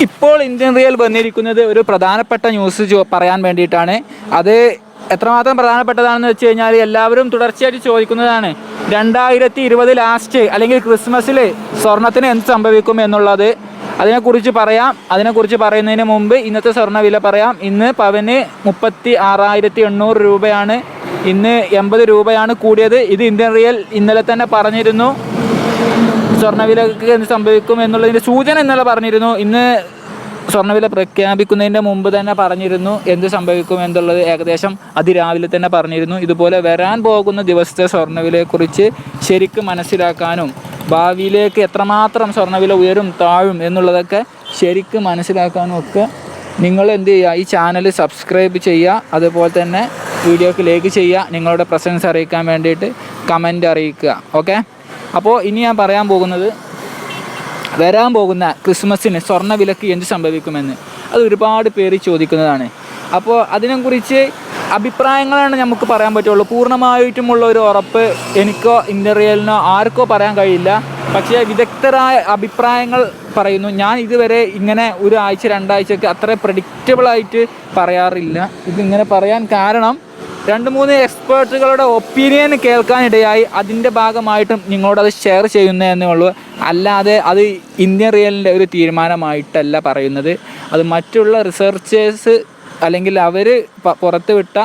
ഇപ്പോൾ Indian real വന്നിരിക്കുന്നത് ഒരു പ്രധാനപ്പെട്ട ന്യൂസ് പറയാൻ വേണ്ടിയിട്ടാണ്. അത് എത്രമാത്രം പ്രധാനപ്പെട്ടതാണെന്ന് വെച്ച് കഴിഞ്ഞാൽ എല്ലാവരും തുടർച്ചയായിട്ട് ചോദിക്കുന്നതാണ് രണ്ടായിരത്തി ഇരുപത് ലാസ്റ്റ് അല്ലെങ്കിൽ ക്രിസ്മസിൽ സ്വർണത്തിന് എന്ത് സംഭവിക്കും എന്നുള്ളത്. അതിനെക്കുറിച്ച് പറയാം. അതിനെക്കുറിച്ച് പറയുന്നതിന് മുമ്പ് ഇന്നത്തെ സ്വർണ പറയാം. ഇന്ന് പവന് മുപ്പത്തി ആറായിരത്തി എണ്ണൂറ് രൂപയാണ്. ഇന്ന് എൺപത് രൂപയാണ് കൂടിയത്. ഇത് ഇന്ത്യൻ റിയൽ ഇന്നലെ തന്നെ പറഞ്ഞിരുന്നു. സ്വർണവിലക്ക് എന്ത് സംഭവിക്കും എന്നുള്ളതിന്റെ സൂചന ഇന്നലെ പറഞ്ഞിരുന്നു. ഇന്ന് സ്വർണവില പ്രഖ്യാപിക്കുന്നതിന്റെ മുമ്പ് തന്നെ പറഞ്ഞിരുന്നു എന്ത് സംഭവിക്കും എന്നുള്ളത് ഏകദേശം അതിരാവിലെ തന്നെ പറഞ്ഞിരുന്നു. ഇതുപോലെ വരാൻ പോകുന്ന ദിവസത്തെ സ്വർണവിലയെക്കുറിച്ച് ശരിക്കും മനസ്സിലാക്കാനും ഭാവിയിലേക്ക് എത്രമാത്രം സ്വർണവില ഉയരും താഴും എന്നുള്ളതൊക്കെ ശരിക്കും മനസ്സിലാക്കാനും ഒക്കെ നിങ്ങൾ എന്ത് ചെയ്യുക ഈ ചാനൽ സബ്സ്ക്രൈബ് ചെയ്യുക അതുപോലെ തന്നെ വീഡിയോക്ക് ലൈക്ക് ചെയ്യുക നിങ്ങളുടെ പ്രസൻസ് അറിയിക്കാൻ വേണ്ടിയിട്ട് കമന്റ് അറിയിക്കുക. ഓക്കെ? അപ്പോൾ ഇനി ഞാൻ പറയാൻ പോകുന്നത് വരാൻ പോകുന്ന ക്രിസ്മസിന് സ്വർണ വിലക്ക് എന്ത് സംഭവിക്കുമെന്ന്. അത് ഒരുപാട് പേര് ചോദിക്കുന്നതാണ്. അപ്പോൾ അതിനെക്കുറിച്ച് അഭിപ്രായങ്ങളാണ് നമുക്ക് പറയാൻ പറ്റുള്ളൂ. പൂർണമായിട്ടുമുള്ള ഒരു ഉറപ്പ് എനിക്കോ ഇന്റർവ്യൂലിനോ ആർക്കോ പറയാൻ കഴിയില്ല. പക്ഷേ വിദഗ്ധരായ അഭിപ്രായങ്ങൾ പറയുന്നു. ഞാൻ ഇതുവരെ ഇങ്ങനെ ഒരു ആഴ്ച രണ്ടാഴ്ചയൊക്കെ അത്ര പ്രഡിക്റ്റബിളായിട്ട് പറയാറില്ല. ഇതിങ്ങനെ പറയാൻ കാരണം രണ്ട് മൂന്ന് എക്സ്പേർട്ടുകളുടെ ഒപ്പീനിയൻ കേൾക്കാനിടയായി അതിന്റെ ഭാഗമായിട്ടും നിങ്ങളോടത് ഷെയർ ചെയ്യുന്നതെന്നേ ഉള്ളൂ അല്ലാതെ അത് ഇന്ത്യൻ റിയലിന്റെ ഒരു തീരുമാനമായിട്ടല്ല പറയുന്നത്. അത് മറ്റുള്ള റിസർച്ചേഴ്സ് അല്ലെങ്കിൽ അവർ പുറത്തുവിട്ട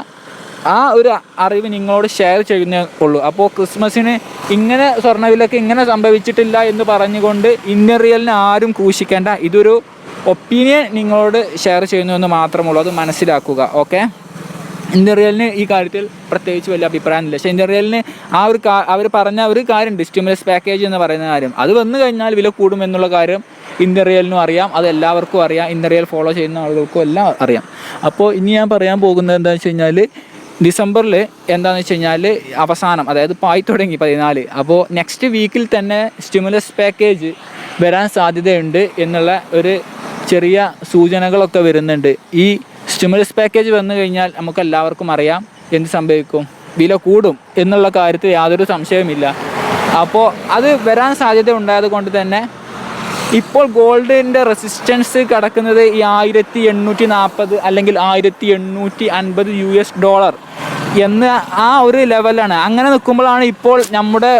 ആ ഒരു അറിവ് നിങ്ങളോട് ഷെയർ ചെയ്യുന്നേ ഉള്ളൂ. അപ്പോൾ ക്രിസ്മസിന് ഇങ്ങനെ സ്വർണവിലക്ക് ഇങ്ങനെ സംഭവിച്ചിട്ടില്ല എന്ന് പറഞ്ഞുകൊണ്ട് ഇന്ത്യൻ റിയലിനെ ആരും ക്രൂശിക്കേണ്ട. ഇതൊരു ഒപ്പീനിയൻ നിങ്ങളോട് ഷെയർ ചെയ്യുന്നു എന്ന് മാത്രമുള്ളൂ. അത് മനസ്സിലാക്കുക. ഓക്കെ? ഇന്ത്യൻ ഈ കാര്യത്തിൽ പ്രത്യേകിച്ച് വലിയ അഭിപ്രായമില്ല പക്ഷേ ഇന്ത്യൻ റിയലിന് ആ ഒരു അവർ പറഞ്ഞ ഒരു കാര്യമുണ്ട്. സ്റ്റിമുലസ് പാക്കേജ് എന്ന് പറയുന്ന കാര്യം. അത് വന്നു കഴിഞ്ഞാൽ വില കൂടും എന്നുള്ള കാര്യം ഇന്ത്യൻ അറിയാം. അത് എല്ലാവർക്കും അറിയാം. ഇന്ത്യൻ ഫോളോ ചെയ്യുന്ന ആളുകൾക്കും എല്ലാം അറിയാം. അപ്പോൾ ഇനി ഞാൻ പറയാൻ പോകുന്നത് എന്താണെന്ന് വെച്ച് കഴിഞ്ഞാൽ ഡിസംബറിൽ എന്താണെന്ന് വെച്ച് കഴിഞ്ഞാൽ അവസാനം അതായത് പായി തുടങ്ങി പതിനാല്. അപ്പോൾ നെക്സ്റ്റ് വീക്കിൽ തന്നെ സ്റ്റിമുലസ് പാക്കേജ് വരാൻ സാധ്യതയുണ്ട് എന്നുള്ള ഒരു ചെറിയ സൂചനകളൊക്കെ വരുന്നുണ്ട്. ഈ സ്റ്റിമുലസ് പാക്കേജ് വന്നു കഴിഞ്ഞാൽ നമുക്ക് എല്ലാവർക്കും അറിയാം എന്ത് സംഭവിക്കും. വില കൂടും എന്നുള്ള കാര്യത്തിൽ യാതൊരു സംശയവുമില്ല. അപ്പോൾ അത് വരാൻ സാധ്യത ഉണ്ടായത് കൊണ്ട് തന്നെ ഇപ്പോൾ ഗോൾഡിന്റെ റെസിസ്റ്റൻസ് കിടക്കുന്നത് ഈ ആയിരത്തി എണ്ണൂറ്റി നാൽപ്പത് അല്ലെങ്കിൽ ആയിരത്തി എണ്ണൂറ്റി അൻപത് യു എസ് ഡോളർ എന്ന ആ ഒരു ലെവലാണ്. അങ്ങനെ നിൽക്കുമ്പോഴാണ് ഇപ്പോൾ നമ്മുടെ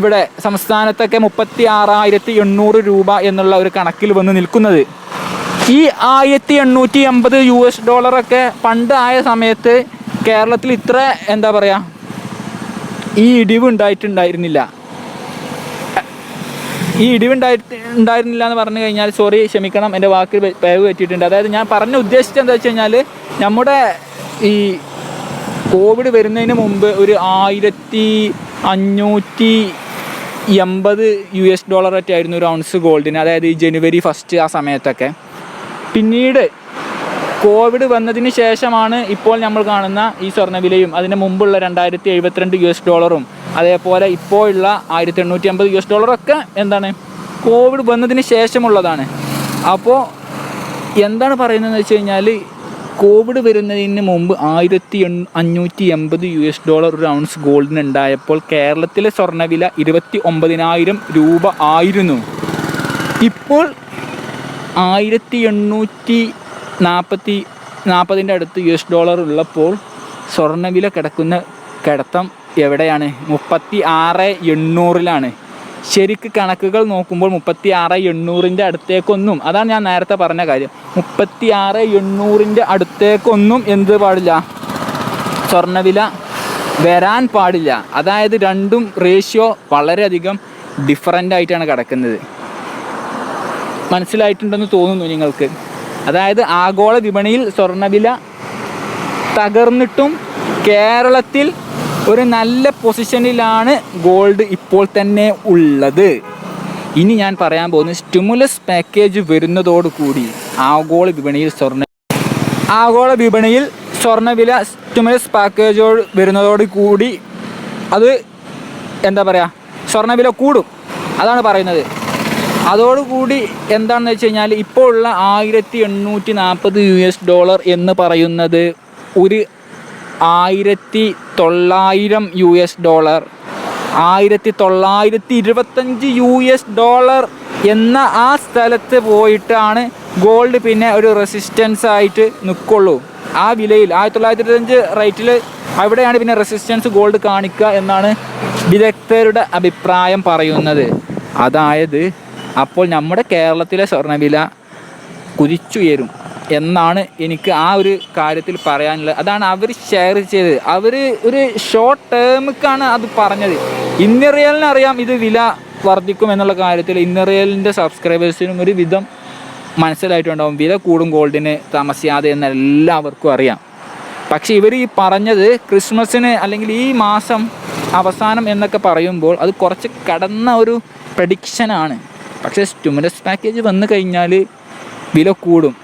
ഇവിടെ സംസ്ഥാനത്തൊക്കെ മുപ്പത്തി ആറായിരത്തി എണ്ണൂറ് രൂപ എന്നുള്ള ഒരു കണക്കിൽ വന്ന് നിൽക്കുന്നത്. ഈ ആയിരത്തി എണ്ണൂറ്റി എൺപത് യു എസ് ഡോളറൊക്കെ പണ്ട് ആയ സമയത്ത് കേരളത്തിൽ ഇത്ര എന്താ പറയുക ഈ ഇടിവ് ഉണ്ടായിട്ടുണ്ടായിരുന്നില്ല. ഈ ഇടിവുണ്ടായിട്ട് ഉണ്ടായിരുന്നില്ല എന്ന് പറഞ്ഞു കഴിഞ്ഞാൽ സോറി ക്ഷമിക്കണം എന്റെ വാക്ക് പേവ് പറ്റിയിട്ടുണ്ട്. അതായത് ഞാൻ പറഞ്ഞ ഉദ്ദേശിച്ചത് എന്താ വെച്ച് കഴിഞ്ഞാൽ നമ്മുടെ ഈ കോവിഡ് വരുന്നതിന് മുമ്പ് ഒരു ആയിരത്തി അഞ്ഞൂറ്റി എൺപത് യു എസ് ഡോളറൊക്കെ ആയിരുന്നു ഒരു ഔൺസ് ഗോൾഡിന് അതായത് ഈ ജനുവരി ഫസ്റ്റ് ആ സമയത്തൊക്കെ. പിന്നീട് കോവിഡ് വന്നതിന് ശേഷമാണ് ഇപ്പോൾ നമ്മൾ കാണുന്ന ഈ സ്വർണവിലയും അതിന് മുമ്പുള്ള രണ്ടായിരത്തി എഴുപത്തിരണ്ട് യു എസ് ഡോളറും അതേപോലെ ഇപ്പോഴുള്ള ആയിരത്തി എണ്ണൂറ്റി അമ്പത് യു എസ് ഡോളറൊക്കെ എന്താണ് കോവിഡ് വന്നതിന് ശേഷമുള്ളതാണ്. അപ്പോൾ എന്താണ് പറയുന്നതെന്ന് വെച്ച് കഴിഞ്ഞാൽ കോവിഡ് വരുന്നതിന് മുമ്പ് ആയിരത്തി എൺ അഞ്ഞൂറ്റി എൺപത് യു എസ് ഡോളർ ഒരു ഔൺസ് ഗോൾഡിന് ഉണ്ടായപ്പോൾ കേരളത്തിലെ സ്വർണവില ഇരുപത്തി ഒമ്പതിനായിരം രൂപ ആയിരുന്നു. ഇപ്പോൾ ആയിരത്തി എണ്ണൂറ്റി നാൽപ്പത്തി നാൽപ്പതിന്റെ അടുത്ത് യു എസ് ഡോളർ ഉള്ളപ്പോൾ സ്വർണവില കിടക്കുന്ന കിടത്തം എവിടെയാണ്? മുപ്പത്തി ആറ് എണ്ണൂറിലാണ്. ശരിക്ക് കണക്കുകൾ നോക്കുമ്പോൾ മുപ്പത്തി ആറ് എണ്ണൂറിന്റെ അടുത്തേക്കൊന്നും അതാണ് ഞാൻ നേരത്തെ പറഞ്ഞ കാര്യം. മുപ്പത്തി ആറ് എണ്ണൂറിന്റെ അടുത്തേക്കൊന്നും എന്ത് പാടില്ല? സ്വർണവില വരാൻ പാടില്ല. അതായത് രണ്ടും റേഷ്യോ വളരെയധികം ഡിഫറന്റ് ആയിട്ടാണ് കിടക്കുന്നത്. മനസ്സിലായിട്ടുണ്ടെന്ന് തോന്നുന്നു നിങ്ങൾക്ക്. അതായത് ആഗോള വിപണിയിൽ സ്വർണവില തകർന്നിട്ടും കേരളത്തിൽ ഒരു നല്ല പൊസിഷനിലാണ് ഗോൾഡ് ഇപ്പോൾ തന്നെ ഉള്ളത്. ഇനി ഞാൻ പറയാൻ പോകുന്നത് സ്റ്റിമുലസ് പാക്കേജ് വരുന്നതോടുകൂടി ആഗോള വിപണിയിൽ സ്വർണ ആഗോള വിപണിയിൽ സ്വർണവില സ്റ്റിമുലസ് പാക്കേജോട് വരുന്നതോട് കൂടി അത് എന്താ പറയുക സ്വർണവില കൂടും. അതാണ് പറയുന്നത്. അതോടുകൂടി എന്താണെന്ന് വെച്ച് കഴിഞ്ഞാൽ ഇപ്പോൾ ഉള്ള ആയിരത്തി എണ്ണൂറ്റി നാൽപ്പത് യു എസ് ഡോളർ എന്ന് പറയുന്നത് ഒരു ആയിരത്തി തൊള്ളായിരം യു എസ് ഡോളർ ആയിരത്തി തൊള്ളായിരത്തി ഇരുപത്തഞ്ച് യു എസ് ഡോളർ എന്ന ആ സ്ഥലത്ത് പോയിട്ടാണ് ഗോൾഡ് പിന്നെ ഒരു റെസിസ്റ്റൻസ് ആയിട്ട് നിൽക്കുള്ളൂ ആ വിലയിൽ ആയിരത്തി തൊള്ളായിരത്തി ഇരുപത്തഞ്ച് റേറ്റിൽ അവിടെയാണ് പിന്നെ റെസിസ്റ്റൻസ് ഗോൾഡ് കാണിക്കുക എന്നാണ് വിദഗ്ധരുടെ അഭിപ്രായം പറയുന്നത്. അതായത് അപ്പോൾ നമ്മുടെ കേരളത്തിലെ സ്വർണവില കുതിച്ചുയരും എന്നാണ് എനിക്ക് ആ ഒരു കാര്യത്തിൽ പറയാനുള്ളത്. അതാണ് അവർ ഷെയർ ചെയ്തത്. അവർ ഒരു ഷോർട്ട് ടേമുക്കാണ് അത് പറഞ്ഞത്. ഇന്നറിയലിനറിയാം ഇത് വില വർദ്ധിക്കും എന്നുള്ള കാര്യത്തിൽ ഇന്നറിയലിന്റെ സബ്സ്ക്രൈബേഴ്സിനും ഒരു വിധം മനസ്സിലായിട്ടുണ്ടാവും. വില കൂടും ഗോൾഡിന് താമസിയാതെ എന്ന് എല്ലാവർക്കും അറിയാം. പക്ഷേ ഇവർ ഈ പറഞ്ഞത് ക്രിസ്മസിന് അല്ലെങ്കിൽ ഈ മാസം അവസാനം എന്നൊക്കെ പറയുമ്പോൾ അത് കുറച്ച് കടന്ന ഒരു പ്രഡിക്ഷനാണ് പക്ഷേ സ്റ്റിമുലസ് പാക്കേജ് വന്നു കഴിഞ്ഞാൽ വില കൂടും.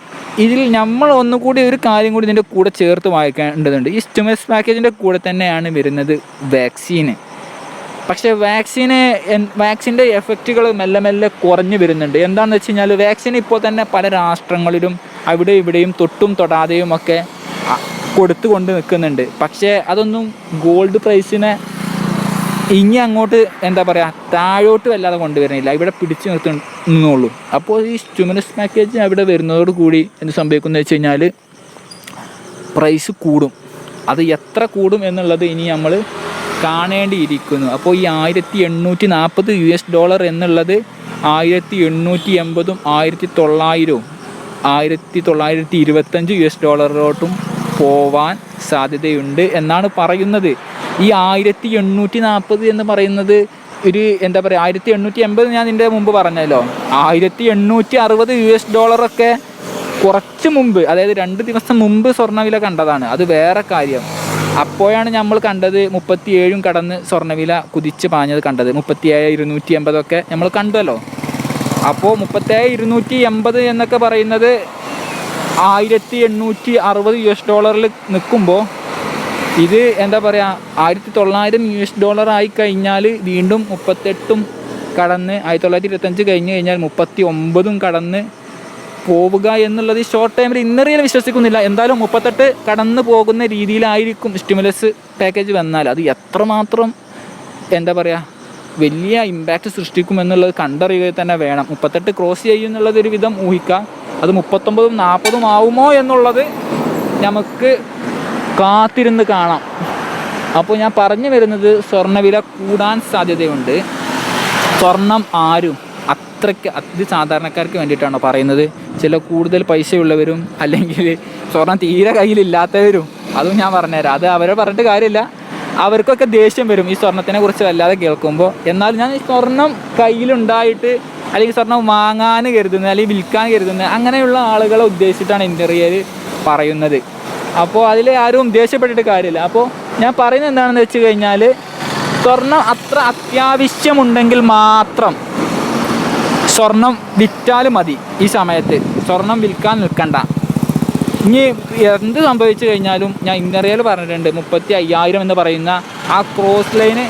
ഇതിൽ നമ്മൾ ഒന്നുകൂടി ഒരു കാര്യം കൂടി ഇതിന്റെ കൂടെ ചേർത്ത് വായിക്കേണ്ടതുണ്ട്. ഈ സ്റ്റിമുലസ് പാക്കേജിന്റെ കൂടെ തന്നെയാണ് വരുന്നത് വാക്സിന് പക്ഷേ വാക്സിന് വാക്സിന്റെ എഫക്റ്റുകൾ മെല്ലെ മെല്ലെ കുറഞ്ഞു വരുന്നുണ്ട്. എന്താണെന്ന് വെച്ച് കഴിഞ്ഞാൽ വാക്സിൻ ഇപ്പോൾ തന്നെ പല രാഷ്ട്രങ്ങളിലും അവിടെ ഇവിടെയും തൊട്ടും തൊടാതെയും ഒക്കെ കൊടുത്തു കൊടുത്തുകൊണ്ട് നിൽക്കുന്നുണ്ട്. പക്ഷേ അതൊന്നും ഗോൾഡ് പ്രൈസിനെ ഇനി അങ്ങോട്ട് എന്താ പറയുക താഴോട്ട് വല്ലാതെ കൊണ്ടുവരുന്നില്ല. ഇവിടെ പിടിച്ചു നിർത്തി നിർത്തുന്നുള്ളൂ അപ്പോൾ ഈ സ്റ്റുമിനസ് പാക്കേജ് അവിടെ വരുന്നതോട് കൂടി എന്ത് സംഭവിക്കുന്നത് വെച്ച് കഴിഞ്ഞാൽ പ്രൈസ് കൂടും. അത് എത്ര കൂടും എന്നുള്ളത് ഇനി നമ്മൾ കാണേണ്ടിയിരിക്കുന്നു. അപ്പോൾ ഈ ആയിരത്തി എണ്ണൂറ്റി നാൽപ്പത് യു എസ് ഡോളർ എന്നുള്ളത് ആയിരത്തി എണ്ണൂറ്റി എൺപതും ആയിരത്തി തൊള്ളായിരവും ആയിരത്തി തൊള്ളായിരത്തി ഇരുപത്തഞ്ച് യു എസ് ഡോളറിലോട്ടും പോവാൻ സാധ്യതയുണ്ട് എന്നാണ് പറയുന്നത്. ഈ ആയിരത്തി എണ്ണൂറ്റി നാൽപ്പത് എന്ന് പറയുന്നത് ഒരു എന്താ പറയുക ആയിരത്തി എണ്ണൂറ്റി എൺപത് ഞാൻ ഇതിന്റെ മുമ്പ് പറഞ്ഞല്ലോ. ആയിരത്തി എണ്ണൂറ്റി അറുപത് യു എസ് ഡോളറൊക്കെ കുറച്ച് മുമ്പ് അതായത് രണ്ട് ദിവസം മുമ്പ് സ്വർണവില കണ്ടതാണ്. അത് വേറെ കാര്യം. അപ്പോഴാണ് നമ്മൾ കണ്ടത് മുപ്പത്തിയേഴും കടന്ന് സ്വർണവില കുതിച്ച് പാഞ്ഞത് കണ്ടത്. മുപ്പത്തിയേഴ് ഇരുന്നൂറ്റി എൺപതൊക്കെ നമ്മൾ കണ്ടല്ലോ. അപ്പോൾ മുപ്പത്തേഴ് ഇരുന്നൂറ്റി എൺപത് എന്നൊക്കെ പറയുന്നത് ആയിരത്തി എണ്ണൂറ്റി അറുപത് യു എസ് ഡോളറിൽ നിൽക്കുമ്പോൾ ഇത് എന്താ പറയുക ആയിരത്തി തൊള്ളായിരം യു എസ് ഡോളർ ആയി കഴിഞ്ഞാൽ വീണ്ടും മുപ്പത്തെട്ടും കടന്ന് ആയിരത്തി തൊള്ളായിരത്തി ഇരുപത്തഞ്ച് കഴിഞ്ഞ് കഴിഞ്ഞാൽ മുപ്പത്തി ഒമ്പതും കടന്ന് പോവുക എന്നുള്ളത് ഷോർട്ട് ടൈമിൽ ഇന്നറിയൽ വിശ്വസിക്കുന്നില്ല. എന്തായാലും മുപ്പത്തെട്ട് കടന്നു പോകുന്ന രീതിയിലായിരിക്കും സ്റ്റിമുലസ് പാക്കേജ് വന്നാൽ. അത് എത്രമാത്രം എന്താ പറയുക വലിയ ഇമ്പാക്റ്റ് സൃഷ്ടിക്കും എന്നുള്ളത് കണ്ടറിയുക തന്നെ വേണം. മുപ്പത്തെട്ട് ക്രോസ് ചെയ്യും എന്നുള്ളത് ഒരു വിധം ഊഹിക്കാം. അത് മുപ്പത്തൊമ്പതും നാൽപ്പതും ആവുമോ എന്നുള്ളത് നമുക്ക് കാത്തിരുന്ന് കാണാം. അപ്പോൾ ഞാൻ പറഞ്ഞു വരുന്നത് സ്വർണവില കൂടാൻ സാധ്യതയുണ്ട്. സ്വർണം ആരും അത്രയ്ക്ക് അതി സാധാരണക്കാർക്ക് വേണ്ടിയിട്ടാണോ പറയുന്നത്? ചില കൂടുതൽ പൈസയുള്ളവരും അല്ലെങ്കിൽ സ്വർണം തീരെ കയ്യിലില്ലാത്തവരും അതും ഞാൻ പറഞ്ഞുതരാം. അത് അവരെ പറഞ്ഞിട്ട് കാര്യമില്ല. അവർക്കൊക്കെ ദേഷ്യം വരും ഈ സ്വർണത്തിനെ കുറിച്ച് വല്ലാതെ കേൾക്കുമ്പോൾ. എന്നാൽ ഞാൻ ഈ സ്വർണം കയ്യിലുണ്ടായിട്ട് അല്ലെങ്കിൽ സ്വർണം വാങ്ങാൻ കരുതുന്നത് അല്ലെങ്കിൽ വിൽക്കാൻ കരുതുന്നത് അങ്ങനെയുള്ള ആളുകളെ ഉദ്ദേശിച്ചിട്ടാണ് ഇന്റർവ്യൂയിൽ പറയുന്നത്. അപ്പോൾ അതിൽ ആരും ദേഷ്യപ്പെട്ടിട്ട് കാര്യമില്ല. അപ്പോൾ ഞാൻ പറയുന്നത് എന്താണെന്ന് വെച്ച് കഴിഞ്ഞാൽ സ്വർണം അത്ര അത്യാവശ്യമുണ്ടെങ്കിൽ മാത്രം സ്വർണം വിറ്റാൽ മതി ഈ സമയത്ത്. സ്വർണം വിൽക്കാൻ നിൽക്കണ്ട. ഇനി എന്ത് സംഭവിച്ചു കഴിഞ്ഞാലും ഞാൻ ഇന്നറിയൽ പറഞ്ഞിട്ടുണ്ട് മുപ്പത്തി അയ്യായിരം എന്ന് പറയുന്ന ആ ക്രോസ് ലൈന്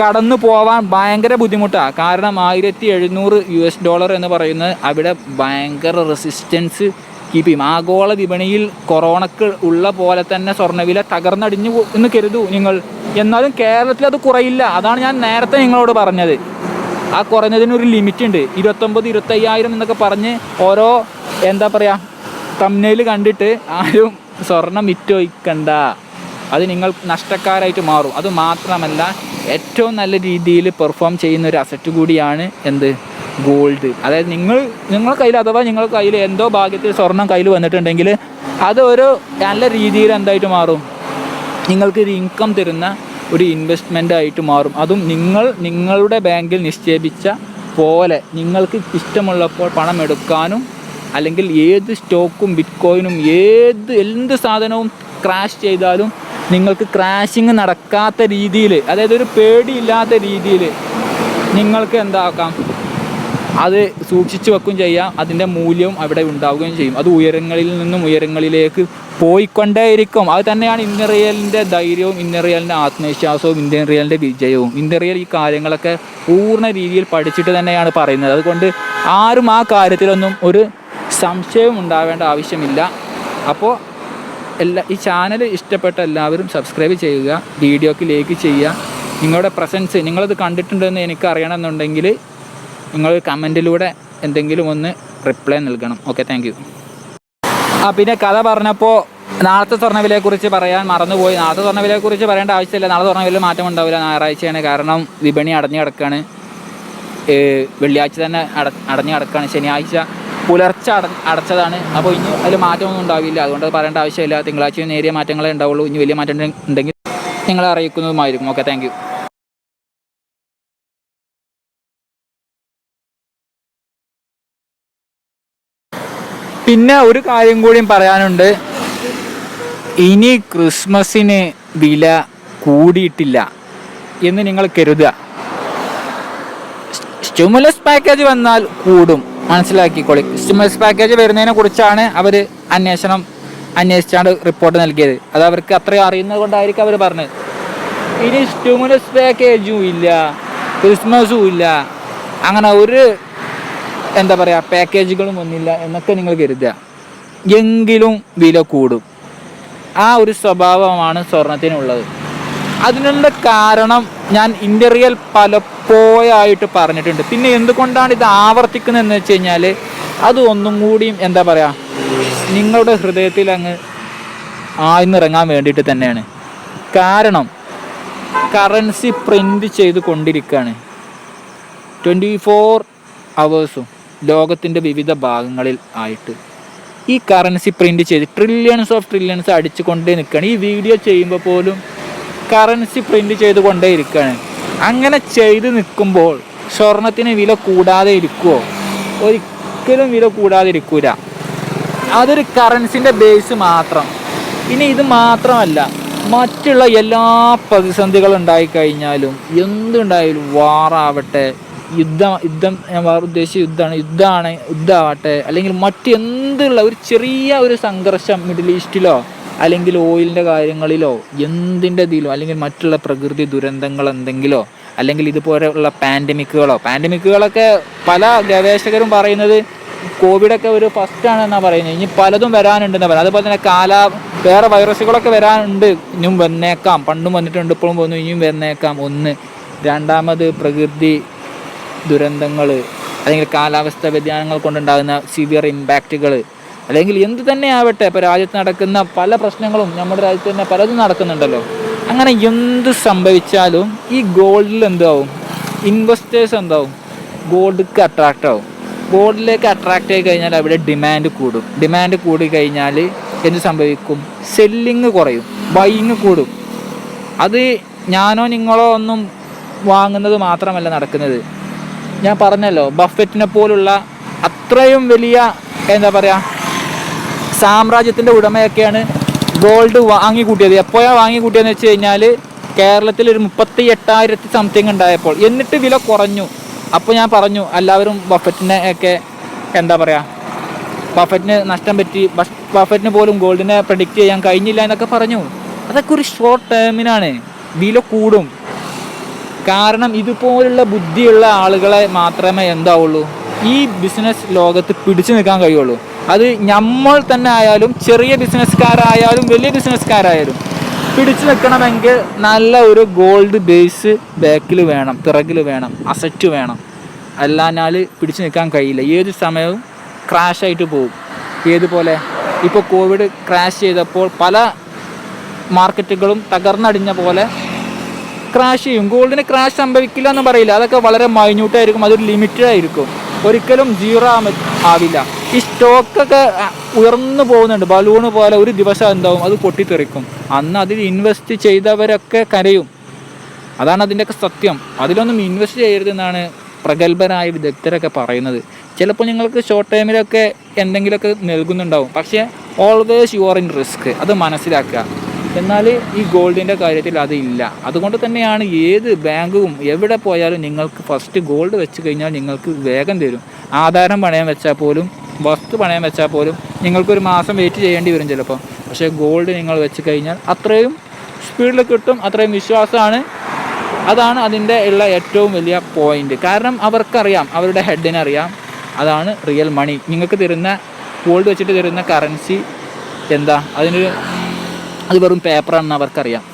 കടന്നു പോവാൻ ഭയങ്കര ബുദ്ധിമുട്ടാണ് കാരണം ആയിരത്തി എഴുന്നൂറ് യു എസ് ഡോളർ എന്ന് പറയുന്നത് അവിടെ ഭയങ്കര റെസിസ്റ്റൻസ് ചെയ്യും ആഗോള വിപണിയിൽ കൊറോണക്ക് ഉള്ള പോലെ തന്നെ സ്വർണവില തകർന്നടിഞ്ഞു എന്ന് കരുതൂ നിങ്ങൾ. എന്നാലും കേരളത്തിൽ അത് കുറയില്ല. അതാണ് ഞാൻ നേരത്തെ നിങ്ങളോട് പറഞ്ഞത്. ആ കുറഞ്ഞതിനൊരു ലിമിറ്റ് ഉണ്ട് ഇരുപത്തൊമ്പത് ഇരുപത്തയ്യായിരം എന്നൊക്കെ പറഞ്ഞ് ഓരോ എന്താ പറയുക തമ്നയിൽ കണ്ടിട്ട് ആരും സ്വർണം വിറ്റൊഴിക്കണ്ട. അത് നിങ്ങൾ നഷ്ടക്കാരായിട്ട് മാറും. അത് മാത്രമല്ല ഏറ്റവും നല്ല രീതിയിൽ പെർഫോം ചെയ്യുന്ന ഒരു അസറ്റ് കൂടിയാണ് എന്ത്? ഗോൾഡ്. അതായത് നിങ്ങൾ നിങ്ങളുടെ കയ്യിൽ അഥവാ നിങ്ങളുടെ കയ്യിൽ എന്തോ ഭാഗ്യത്തിൽ സ്വർണം കയ്യിൽ വന്നിട്ടുണ്ടെങ്കിൽ അത് ഒരു നല്ല രീതിയിൽ എന്തായിട്ട് മാറും? നിങ്ങൾക്ക് ഒരു ഇൻകം തരുന്ന ഒരു ഇൻവെസ്റ്റ്മെന്റ് ആയിട്ട് മാറും. അതും നിങ്ങൾ നിങ്ങളുടെ ബാങ്കിൽ നിക്ഷേപിച്ച പോലെ നിങ്ങൾക്ക് ഇഷ്ടമുള്ളപ്പോൾ പണം എടുക്കാനും അല്ലെങ്കിൽ ഏത് സ്റ്റോക്കും ബിറ്റ്കോയിനും ഏത് എന്ത് സാധനവും ക്രാഷ് ചെയ്താലും നിങ്ങൾക്ക് ക്രാഷിങ് നടക്കാത്ത രീതിയിൽ അതായത് ഒരു പേടിയില്ലാത്ത രീതിയിൽ നിങ്ങൾക്ക് എന്താക്കാം? അത് സൂക്ഷിച്ചു വെക്കുകയും ചെയ്യാം. അതിന്റെ മൂല്യവും അവിടെ ഉണ്ടാവുകയും ചെയ്യും. അത് ഉയരങ്ങളിൽ നിന്നും ഉയരങ്ങളിലേക്ക് പോയിക്കൊണ്ടേയിരിക്കും. അത് തന്നെയാണ് ഇന്നറിയലിന്റെ ധൈര്യവും ഇന്നറിയലിന്റെ റിയലിന്റെ ആത്മവിശ്വാസവും ഇന്ത്യൻ റിയലിന്റെ വിജയവും. ഇന്നറിയൽ ഈ കാര്യങ്ങളൊക്കെ പൂർണ രീതിയിൽ പഠിച്ചിട്ട് തന്നെയാണ് പറയുന്നത്. അതുകൊണ്ട് ആരും ആ കാര്യത്തിലൊന്നും ഒരു സംശയവും ഉണ്ടാവേണ്ട ആവശ്യമില്ല. അപ്പോൾ എല്ലാ ഈ ചാനൽ ഇഷ്ടപ്പെട്ട എല്ലാവരും സബ്സ്ക്രൈബ് ചെയ്യുക വീഡിയോക്ക് ലൈക്ക് ചെയ്യുക. നിങ്ങളുടെ പ്രസൻസ് നിങ്ങളത് കണ്ടിട്ടുണ്ടെന്ന് എനിക്ക് അറിയണമെന്നുണ്ടെങ്കിൽ നിങ്ങൾ കമന്റിലൂടെ എന്തെങ്കിലും ഒന്ന് റിപ്ലൈ നൽകണം. ഓക്കെ താങ്ക് യു ആ പിന്നെ കഥ പറഞ്ഞപ്പോൾ നാളത്തെ സ്വർണവിലയെക്കുറിച്ച് പറയാൻ മറന്നുപോയി. നാളത്തെ സ്വർണവിലയെക്കുറിച്ച് പറയേണ്ട ആവശ്യമില്ല. നാളെ സ്വർണവില മാറ്റം ഉണ്ടാവില്ല ഞായറാഴ്ചയാണ്. കാരണം വിപണി അടഞ്ഞു കിടക്കുകയാണ് വെള്ളിയാഴ്ച തന്നെ അട അടഞ്ഞു കിടക്കുകയാണ് ശനിയാഴ്ച പുലർച്ചെ അട അടച്ചതാണ്. അപ്പോൾ ഇനി അതിൽ മാറ്റമൊന്നും ഉണ്ടാവില്ല. അതുകൊണ്ട് അത് പറയേണ്ട ആവശ്യമില്ല. തിങ്കളാഴ്ച നേരിയ മാറ്റങ്ങളേ ഉണ്ടാവുള്ളൂ. ഇനി വലിയ മാറ്റം ഉണ്ടെ- ഉണ്ടെങ്കിൽ നിങ്ങളെ അറിയിക്കുന്നതുമായിരിക്കും. ഓക്കെ താങ്ക് പിന്നെ ഒരു കാര്യം കൂടിയും പറയാനുണ്ട്. ഇനി ക്രിസ്മസിന് വില കൂടിയിട്ടില്ല എന്ന് നിങ്ങൾ കരുതുക. സ്റ്റിമുലസ് പാക്കേജ് വന്നാൽ കൂടും. മനസ്സിലാക്കിക്കോളി. സ്റ്റിമുലസ് പാക്കേജ് വരുന്നതിനെ കുറിച്ചാണ് അവർ അന്വേഷണം അന്വേഷിച്ചാണ് റിപ്പോർട്ട് നൽകിയത്. അത് അവർക്ക് അത്രയും അറിയുന്നത് കൊണ്ടായിരിക്കും അവർ പറഞ്ഞത്. ഇനി സ്റ്റിമുലസ് പാക്കേജും ഇല്ല. ക്രിസ്മസും ഇല്ല. അങ്ങനെ ഒരു എന്താ പറയുക പാക്കേജുകളും ഒന്നില്ല എന്നൊക്കെ നിങ്ങൾ കരുതുക. എങ്കിലും വില കൂടും. ആ ഒരു സ്വഭാവമാണ് സ്വർണത്തിനുള്ളത്. അതിനുള്ള കാരണം ഞാൻ ഇന്റർവ്യൽ പലപ്പോഴായിട്ട് പറഞ്ഞിട്ടുണ്ട്. പിന്നെ എന്തുകൊണ്ടാണ് ഇത് ആവർത്തിക്കുന്നതെന്ന് വെച്ച് കഴിഞ്ഞാൽ അത് ഒന്നും കൂടിയും എന്താ പറയുക നിങ്ങളുടെ ഹൃദയത്തിൽ അങ്ങ് ആഴ്ന്നിറങ്ങാൻ വേണ്ടിയിട്ട് തന്നെയാണ്. കാരണം കറൻസി പ്രിന്റ് ചെയ്ത് കൊണ്ടിരിക്കുകയാണ്. ട്വന്റി ഫോർ അവേഴ്സും ലോകത്തിന്റെ വിവിധ ഭാഗങ്ങളിൽ ആയിട്ട്. ഈ കറൻസി പ്രിന്റ് ചെയ്ത് ട്രില്യൺസ് ഓഫ് ട്രില്യൺസ് അടിച്ചു കൊണ്ടേ നിൽക്കുകയാണ്. ഈ വീഡിയോ ചെയ്യുമ്പോൾ പോലും കറൻസി പ്രിന്റ് ചെയ്ത് കൊണ്ടേ ഇരിക്കുകയാണ്. അങ്ങനെ ചെയ്ത് നിൽക്കുമ്പോൾ സ്വർണത്തിന് വില കൂടാതെ ഇരിക്കുമോ ഒരിക്കലും വില കൂടാതെ ഇരിക്കൂല. അതൊരു കറൻസിന്റെ ബേസ് മാത്രം. ഇനി ഇത് മാത്രമല്ല മറ്റുള്ള എല്ലാ പ്രതിസന്ധികളും ഉണ്ടായിക്കഴിഞ്ഞാലും എന്തുണ്ടായാലും വാറാവട്ടെ യുദ്ധം യുദ്ധം ഞാൻ വേറെ ഉദ്ദേശിച്ച യുദ്ധമാണ്. യുദ്ധമാണ് യുദ്ധമാവട്ടെ. അല്ലെങ്കിൽ മറ്റെന്തുള്ള ഒരു ചെറിയ ഒരു സംഘർഷം മിഡിൽ ഈസ്റ്റിലോ അല്ലെങ്കിൽ ഓയിലിന്റെ കാര്യങ്ങളിലോ എന്തിന്റെ ഇതിലോ അല്ലെങ്കിൽ മറ്റുള്ള പ്രകൃതി ദുരന്തങ്ങൾ എന്തെങ്കിലോ അല്ലെങ്കിൽ ഇതുപോലെയുള്ള പാൻഡമിക്കുകളോ. പാൻഡമിക്കുകളൊക്കെ പല ഗവേഷകരും പറയുന്നത് കോവിഡൊക്കെ ഒരു ഫസ്റ്റ് ആണെന്നാണ് പറയുന്നത്. ഇനി പലതും വരാനുണ്ടെന്ന് പറയുന്നത്. അതുപോലെ തന്നെ കാല വേറെ വൈറസുകളൊക്കെ വരാനുണ്ട്. ഇനിയും വന്നേക്കാം. പണ്ടും വന്നിട്ടുണ്ട് ഇപ്പോഴും വന്നു ഇനിയും വന്നേക്കാം. ഒന്ന്. രണ്ടാമത് പ്രകൃതി ദുരന്തങ്ങൾ അല്ലെങ്കിൽ കാലാവസ്ഥ വ്യതിയാനങ്ങൾ കൊണ്ടുണ്ടാകുന്ന സിവിയർ ഇമ്പാക്റ്റുകൾ അല്ലെങ്കിൽ എന്ത് തന്നെ ആവട്ടെ ഇപ്പോൾ രാജ്യത്ത് നടക്കുന്ന പല പ്രശ്നങ്ങളും നമ്മുടെ രാജ്യത്ത് തന്നെ പലതും നടക്കുന്നുണ്ടല്ലോ. അങ്ങനെ എന്ത് സംഭവിച്ചാലും ഈ ഗോൾഡിൽ എന്താവും? ഇൻവെസ്റ്റേഴ്സ് എന്താവും? ഗോൾഡിക്ക് അട്രാക്റ്റ് ആവും. ഗോൾഡിലേക്ക് അട്രാക്റ്റ് ആയി കഴിഞ്ഞാൽ അവിടെ ഡിമാൻഡ് കൂടും. ഡിമാൻഡ് കൂടി കഴിഞ്ഞാൽ എന്ത് സംഭവിക്കും? സെല്ലിങ് കുറയും. ബൈങ് കൂടും. അത് ഞാനോ നിങ്ങളോ ഒന്നും വാങ്ങുന്നത് മാത്രമല്ല നടക്കുന്നത്. ഞാൻ പറഞ്ഞല്ലോ ബഫറ്റിനെ പോലുള്ള അത്രയും വലിയ എന്താ പറയുക സാമ്രാജ്യത്തിന്റെ ഉടമയൊക്കെയാണ് ഗോൾഡ് വാങ്ങിക്കൂട്ടിയത് എപ്പോഴാണ് വാങ്ങിക്കൂട്ടിയതെന്ന് വെച്ച് കഴിഞ്ഞാൽ കേരളത്തിൽ ഒരു മുപ്പത്തി എട്ടായിരത്തി സംതിങ് ഉണ്ടായപ്പോൾ. എന്നിട്ട് വില കുറഞ്ഞു. അപ്പോൾ ഞാൻ പറഞ്ഞു എല്ലാവരും ബഫറ്റിനെ ഒക്കെ എന്താ പറയുക ബഫറ്റിന് നഷ്ടം പറ്റി ബഫറ്റിന് പോലും ഗോൾഡിനെ പ്രഡിക്റ്റ് ചെയ്യാൻ കഴിഞ്ഞില്ല എന്നൊക്കെ പറഞ്ഞു. അതൊക്കെ ഒരു ഷോർട്ട് ടേമിനാണ് വില കൂടും. കാരണം ഇതുപോലുള്ള ബുദ്ധിയുള്ള ആളുകളെ മാത്രമേ എന്താവുള്ളൂ. ഈ ബിസിനസ് ലോകത്ത് പിടിച്ചു നിൽക്കാൻ കഴിയുള്ളൂ. അത് നമ്മൾ തന്നെ ആയാലും ചെറിയ ബിസിനസ്സുകാരായാലും വലിയ ബിസിനസ്സുകാരായാലും പിടിച്ചു നിൽക്കണമെങ്കിൽ നല്ല ഒരു ഗോൾഡ് ബേസ് ബാക്കിൽ വേണം പിറകിൽ വേണം അസറ്റ് വേണം. അല്ലാഞ്ഞാൽ പിടിച്ചു നിൽക്കാൻ കഴിയില്ല. ഏത് സമയവും ക്രാഷ് ആയിട്ട് പോകും. ഏതുപോലെ? ഇപ്പോൾ കോവിഡ് ക്രാഷ് ചെയ്തപ്പോൾ പല മാർക്കറ്റുകളും തകർന്നടിഞ്ഞ പോലെ ക്രാഷ് ചെയ്യും. ഗോൾഡിന് ക്രാഷ് സംഭവിക്കില്ല എന്ന് പറയില്ല. അതൊക്കെ വളരെ മൈന്യൂട്ടായിരിക്കും അതൊരു ലിമിറ്റഡ് ആയിരിക്കും. ഒരിക്കലും സീറോ ആവില്ല. ഈ സ്റ്റോക്കൊക്കെ ഉയർന്നു പോകുന്നുണ്ട്. ബലൂൺ പോലെ ഒരു ദിവസം എന്താവും? അത് പൊട്ടിത്തെറിക്കും. അന്ന് അതിൽ ഇൻവെസ്റ്റ് ചെയ്തവരൊക്കെ കരയും. അതാണ് അതിന്റെയൊക്കെ സത്യം. അതിലൊന്നും ഇൻവെസ്റ്റ് ചെയ്യരുതെന്നാണ് പ്രഗത്ഭരായ വിദഗ്ധരൊക്കെ പറയുന്നത്. ചിലപ്പോൾ നിങ്ങൾക്ക് ഷോർട്ട് ടൈമിലൊക്കെ എന്തെങ്കിലുമൊക്കെ നൽകുന്നുണ്ടാവും. പക്ഷേ always you are in risk അത് മനസ്സിലാക്കുക. എന്നാൽ ഈ ഗോൾഡിന്റെ കാര്യത്തിൽ അതില്ല അതുകൊണ്ട് തന്നെയാണ് ഏത് ബാങ്കും എവിടെ പോയാലും നിങ്ങൾക്ക് ഫസ്റ്റ് ഗോൾഡ് വെച്ച് കഴിഞ്ഞാൽ നിങ്ങൾക്ക് വേഗം തരും. ആധാരം പണയം വെച്ചാൽ പോലും വസ്തു പണയം വെച്ചാൽ പോലും നിങ്ങൾക്കൊരു മാസം വെയിറ്റ് ചെയ്യേണ്ടി വരും ചിലപ്പോൾ പക്ഷേ ഗോൾഡ് നിങ്ങൾ വെച്ച് കഴിഞ്ഞാൽ അത്രയും സ്പീഡിൽ കിട്ടും അത്രയും വിശ്വാസമാണ്. അതാണ് അതിന്റെ ഉള്ള ഏറ്റവും വലിയ പോയിന്റ് കാരണം അവർക്കറിയാം അവരുടെ ഹെഡിനറിയാം അതാണ് റിയൽ മണി നിങ്ങൾക്ക് തരുന്ന ഗോൾഡ് വെച്ചിട്ട് തരുന്ന കറൻസി എന്താ? അതിനൊരു അത് വെറും പേപ്പറാണെന്ന് അവർക്കറിയാം.